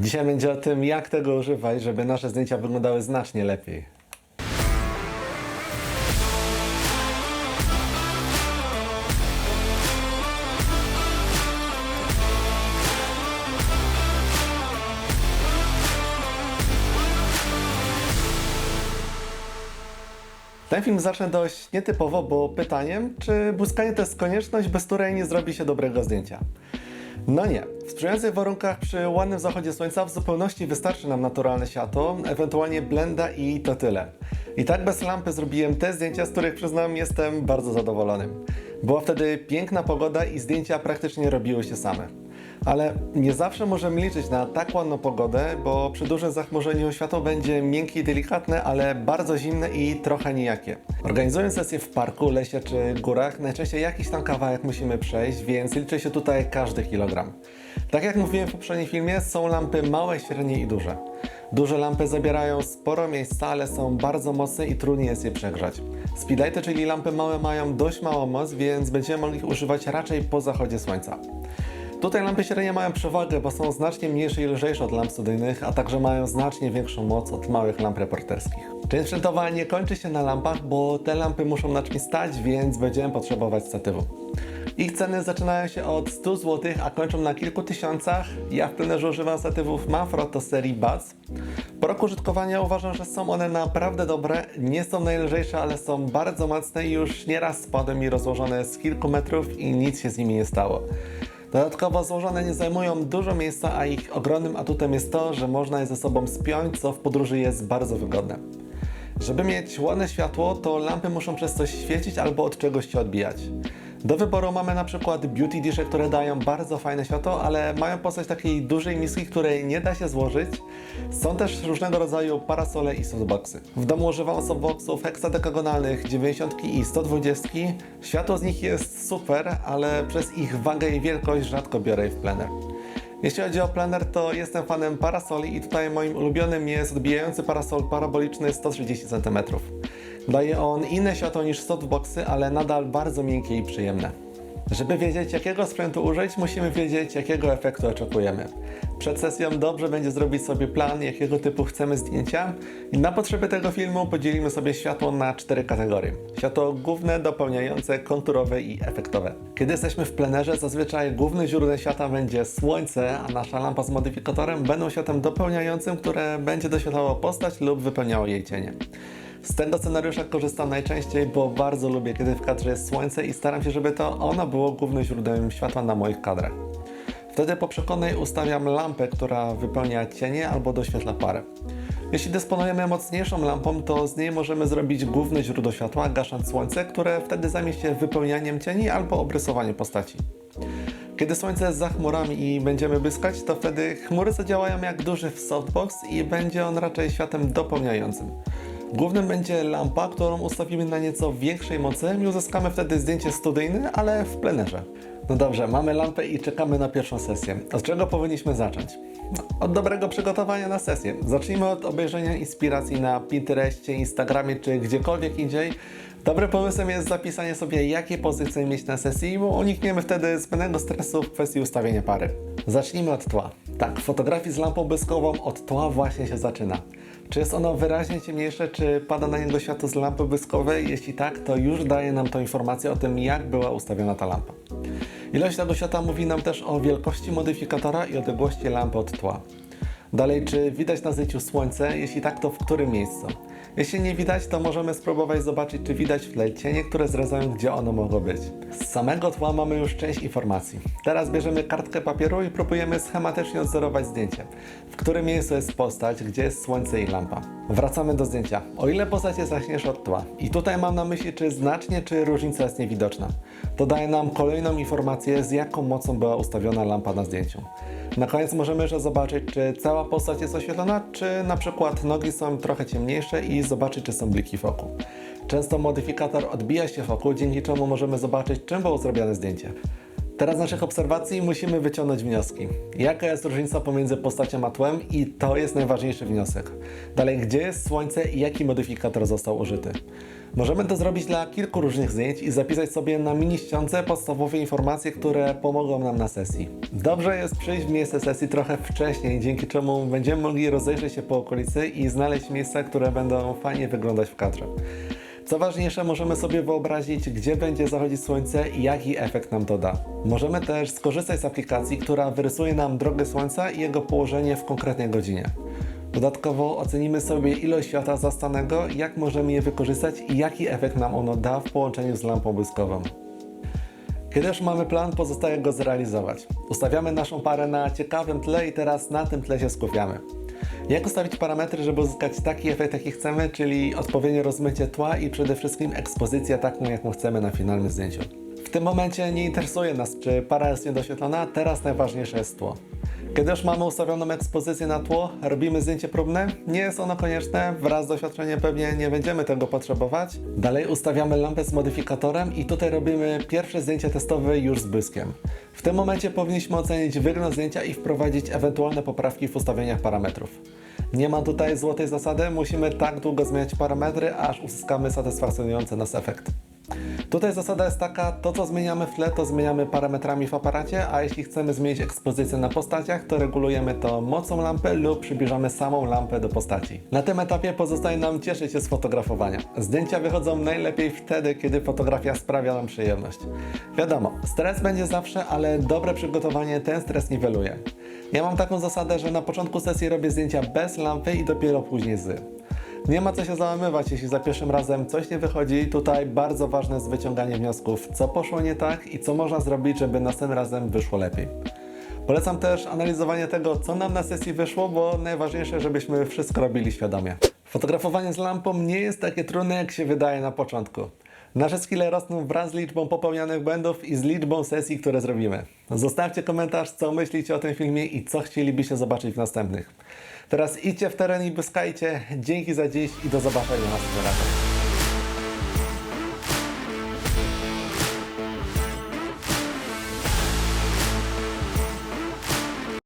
Dzisiaj będzie o tym, jak tego używać, żeby nasze zdjęcia wyglądały znacznie lepiej. Ten film zacznę dość nietypowo, bo pytaniem, czy błyskanie to jest konieczność, bez której nie zrobi się dobrego zdjęcia. No nie. W sprzyjających warunkach przy ładnym zachodzie słońca w zupełności wystarczy nam naturalne światło, ewentualnie blenda i to tyle. I tak bez lampy zrobiłem te zdjęcia, z których przyznam jestem bardzo zadowolony. Była wtedy piękna pogoda i zdjęcia praktycznie robiły się same. Ale nie zawsze możemy liczyć na tak ładną pogodę, bo przy dużym zachmurzeniu światło będzie miękkie i delikatne, ale bardzo zimne i trochę nijakie. Organizując sesję w parku, lesie czy górach, najczęściej jakiś tam kawałek musimy przejść, więc liczy się tutaj każdy kilogram. Tak jak mówiłem w poprzednim filmie, są lampy małe, średnie i duże. Duże lampy zabierają sporo miejsca, ale są bardzo mocne i trudniej jest je przegrzać. Speedlighty, czyli lampy małe, mają dość małą moc, więc będziemy mogli ich używać raczej po zachodzie słońca. Tutaj lampy średnie mają przewagę, bo są znacznie mniejsze i lżejsze od lamp studyjnych, a także mają znacznie większą moc od małych lamp reporterskich. Część sprzętowa nie kończy się na lampach, bo te lampy muszą na czymś stać, więc będziemy potrzebować statywu. Ich ceny zaczynają się od 100 zł, a kończą na kilku tysiącach. Ja w plenerze używam statywów Manfrotto serii Buzz. Po roku użytkowania uważam, że są one naprawdę dobre. Nie są najlżejsze, ale są bardzo mocne i już nieraz spadły mi rozłożone z kilku metrów i nic się z nimi nie stało. Dodatkowo złożone nie zajmują dużo miejsca, a ich ogromnym atutem jest to, że można je ze sobą spiąć, co w podróży jest bardzo wygodne. Żeby mieć ładne światło, to lampy muszą przez coś świecić albo od czegoś się odbijać. Do wyboru mamy na przykład beauty disze, które dają bardzo fajne światło, ale mają postać takiej dużej miski, której nie da się złożyć. Są też różnego rodzaju parasole i softboxy. W domu używam softboxów heksadekagonalnych 90 i 120. Światło z nich jest super, ale przez ich wagę i wielkość rzadko biorę je w plener. Jeśli chodzi o plener, to jestem fanem parasoli i tutaj moim ulubionym jest odbijający parasol paraboliczny 130 cm. Daje on inne światło niż softboxy, ale nadal bardzo miękkie i przyjemne. Żeby wiedzieć jakiego sprzętu użyć, musimy wiedzieć jakiego efektu oczekujemy. Przed sesją dobrze będzie zrobić sobie plan, jakiego typu chcemy zdjęcia i na potrzeby tego filmu podzielimy sobie światło na cztery kategorie. Światło główne, dopełniające, konturowe i efektowe. Kiedy jesteśmy w plenerze, zazwyczaj głównym źródłem światła będzie słońce, a nasza lampa z modyfikatorem będą światłem dopełniającym, które będzie doświetlało postać lub wypełniało jej cienie. Z tego scenariusza korzystam najczęściej, bo bardzo lubię, kiedy w kadrze jest słońce i staram się, żeby to ono było głównym źródłem światła na moich kadrach. Wtedy po przekonnej ustawiam lampę, która wypełnia cienie albo doświetla parę. Jeśli dysponujemy mocniejszą lampą, to z niej możemy zrobić główne źródło światła, gasząc słońce, które wtedy zajmie się wypełnianiem cieni albo obrysowaniem postaci. Kiedy słońce jest za chmurami i będziemy błyskać, to wtedy chmury zadziałają jak duży softbox i będzie on raczej światem dopełniającym. Głównym będzie lampa, którą ustawimy na nieco większej mocy i uzyskamy wtedy zdjęcie studyjne, ale w plenerze. No dobrze, mamy lampę i czekamy na pierwszą sesję. Od czego powinniśmy zacząć? Od dobrego przygotowania na sesję. Zacznijmy od obejrzenia inspiracji na Pinterestie, Instagramie czy gdziekolwiek indziej. Dobrym pomysłem jest zapisanie sobie, jakie pozy chcemy mieć na sesji, bo unikniemy wtedy zbędnego stresu w kwestii ustawienia pary. Zacznijmy od tła. Tak, fotografii z lampą błyskową od tła właśnie się zaczyna. Czy jest ono wyraźnie ciemniejsze, czy pada na niego światło z lampy błyskowej? Jeśli tak, to już daje nam to informację o tym, jak była ustawiona ta lampa. Ilość tego światła mówi nam też o wielkości modyfikatora i odległości lampy od tła. Dalej, czy widać na zdjęciu słońce? Jeśli tak, to w którym miejscu? Jeśli nie widać, to możemy spróbować zobaczyć, czy widać w tle cienie, które zdradzają, gdzie ono mogło być. Z samego tła mamy już część informacji. Teraz bierzemy kartkę papieru i próbujemy schematycznie odzorować zdjęcie. W którym miejscu jest postać, gdzie jest słońce i lampa. Wracamy do zdjęcia. O ile postać jest jaśniejsza od tła. I tutaj mam na myśli, czy znacznie, czy różnica jest niewidoczna. To daje nam kolejną informację, z jaką mocą była ustawiona lampa na zdjęciu. Na koniec możemy jeszcze zobaczyć, czy cała postać jest oświetlona, czy na przykład nogi są trochę ciemniejsze i zobaczyć, czy są bliki wokół. Często modyfikator odbija się wokół, dzięki czemu możemy zobaczyć, czym było zrobione zdjęcie. Teraz z naszych obserwacji musimy wyciągnąć wnioski. Jaka jest różnica pomiędzy postacią a tłem i to jest najważniejszy wniosek. Dalej, gdzie jest słońce i jaki modyfikator został użyty. Możemy to zrobić dla kilku różnych zdjęć i zapisać sobie na mini ściące podstawowe informacje, które pomogą nam na sesji. Dobrze jest przyjść w miejsce sesji trochę wcześniej, dzięki czemu będziemy mogli rozejrzeć się po okolicy i znaleźć miejsca, które będą fajnie wyglądać w kadrze. Co ważniejsze, możemy sobie wyobrazić, gdzie będzie zachodzić słońce i jaki efekt nam to da. Możemy też skorzystać z aplikacji, która wyrysuje nam drogę słońca i jego położenie w konkretnej godzinie. Dodatkowo ocenimy sobie ilość światła zastanego, jak możemy je wykorzystać i jaki efekt nam ono da w połączeniu z lampą błyskową. Kiedy już mamy plan, pozostaje go zrealizować. Ustawiamy naszą parę na ciekawym tle i teraz na tym tle się skupiamy. Jak ustawić parametry, żeby uzyskać taki efekt, jaki chcemy, czyli odpowiednie rozmycie tła i przede wszystkim ekspozycję taką, jaką chcemy na finalnym zdjęciu. W tym momencie nie interesuje nas, czy para jest niedoświetlona, teraz najważniejsze jest tło. Kiedy już mamy ustawioną ekspozycję na tło, robimy zdjęcie próbne. Nie jest ono konieczne, wraz z doświadczeniem pewnie nie będziemy tego potrzebować. Dalej ustawiamy lampę z modyfikatorem i tutaj robimy pierwsze zdjęcie testowe już z błyskiem. W tym momencie powinniśmy ocenić wygląd zdjęcia i wprowadzić ewentualne poprawki w ustawieniach parametrów. Nie ma tutaj złotej zasady, musimy tak długo zmieniać parametry, aż uzyskamy satysfakcjonujący nas efekt. Tutaj zasada jest taka, to co zmieniamy w tle, to zmieniamy parametrami w aparacie, a jeśli chcemy zmienić ekspozycję na postaciach, to regulujemy to mocą lampy lub przybliżamy samą lampę do postaci. Na tym etapie pozostaje nam cieszyć się z fotografowania. Zdjęcia wychodzą najlepiej wtedy, kiedy fotografia sprawia nam przyjemność. Wiadomo, stres będzie zawsze, ale dobre przygotowanie ten stres niweluje. Ja mam taką zasadę, że na początku sesji robię zdjęcia bez lampy i dopiero później z. Nie ma co się załamywać, jeśli za pierwszym razem coś nie wychodzi. Tutaj bardzo ważne jest wyciąganie wniosków, co poszło nie tak i co można zrobić, żeby następnym razem wyszło lepiej. Polecam też analizowanie tego, co nam na sesji wyszło, bo najważniejsze, żebyśmy wszystko robili świadomie. Fotografowanie z lampą nie jest takie trudne, jak się wydaje na początku. Nasze skille rosną wraz z liczbą popełnianych błędów i z liczbą sesji, które zrobimy. Zostawcie komentarz, co myślicie o tym filmie i co chcielibyście zobaczyć w następnych. Teraz idźcie w teren i błyskajcie. Dzięki za dziś i do zobaczenia następnym razem.